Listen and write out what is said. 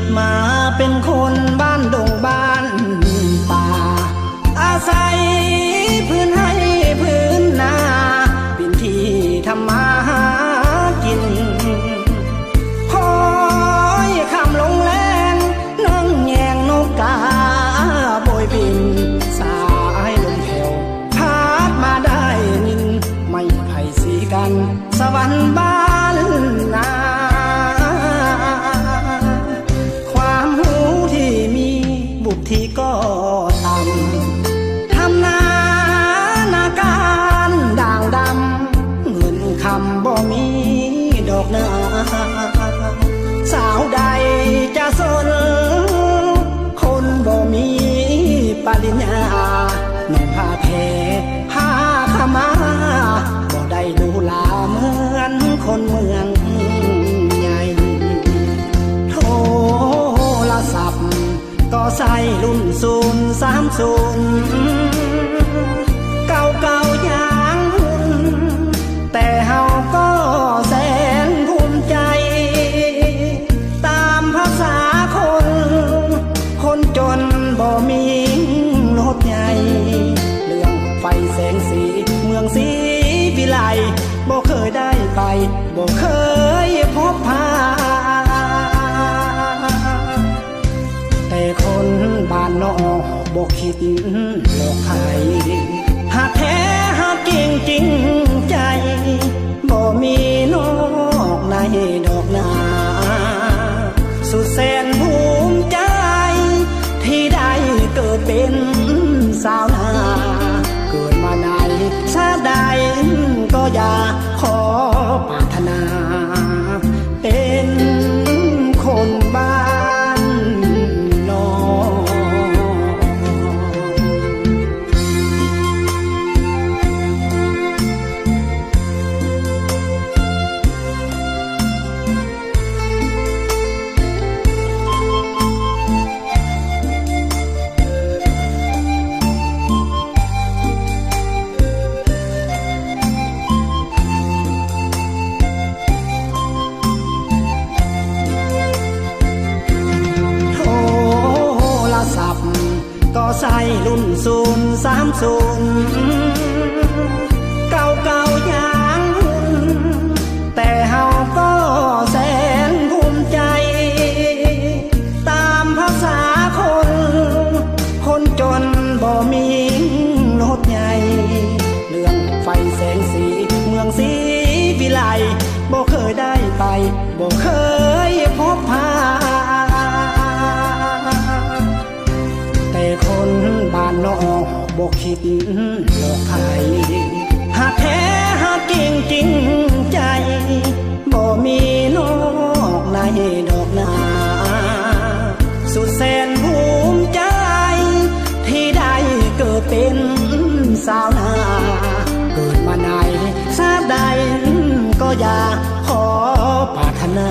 ดมาเป็นคนบ้านดงบ้านป่า อาศัยพื้นให้พื้นนาเป็นที่ทำมาหากินคอยคำลงแรงนั่งแยงนกกาโบยบิน สายลมแผ่วพัดมาได้นิน ไม่ไผ่สีกัน สวรรค์บ้าน ก็ต่ำทำนานาการด่างดำเงินคำบ่มีดอกนาสาวใดจะสน คนบ่มีปริญญาหนุ่มผ้าเพผ้ ใส่รุ่นศูนย์สามศูนย์เก่าเก่าย่างหุ่นแต่เฮาก็แสนภูมิใจ ตามภาษาคน คนจนบ่มีรถใหญ่เรื่องไฟแสงสีเมืองสีวิไลบ่เคยได้ไปบ่เคย คิดหลอกใครหากแท้หากจริงจริงใจ บ่มีนอกในดอกนา สุดแสนภูมิใจ ที่ได้เกิดเป็นสาวนา เกิดมาในชาติใดก็อย่าขอปรารถนา ก็ใส่รุ่นศูนย์สามศูนย์เก่าเก่าอย่างหุ่นแต่เฮาก็แสนภูมิใจ ตามภาษาคน คนจนบ่มีรถใหญ่ เรื่องไฟแสงสีเมืองสีวิไลบ่เคยได้ไปบ่เคย คิดหลอกใครหากแท้หากจริงจริงใจบ่มีนอกในดอกนา สุดแสนภูมิใจ ที่ได้เกิดเป็นสาวนา เกิดมาในชาติใดก็อย่าขอปรารถนา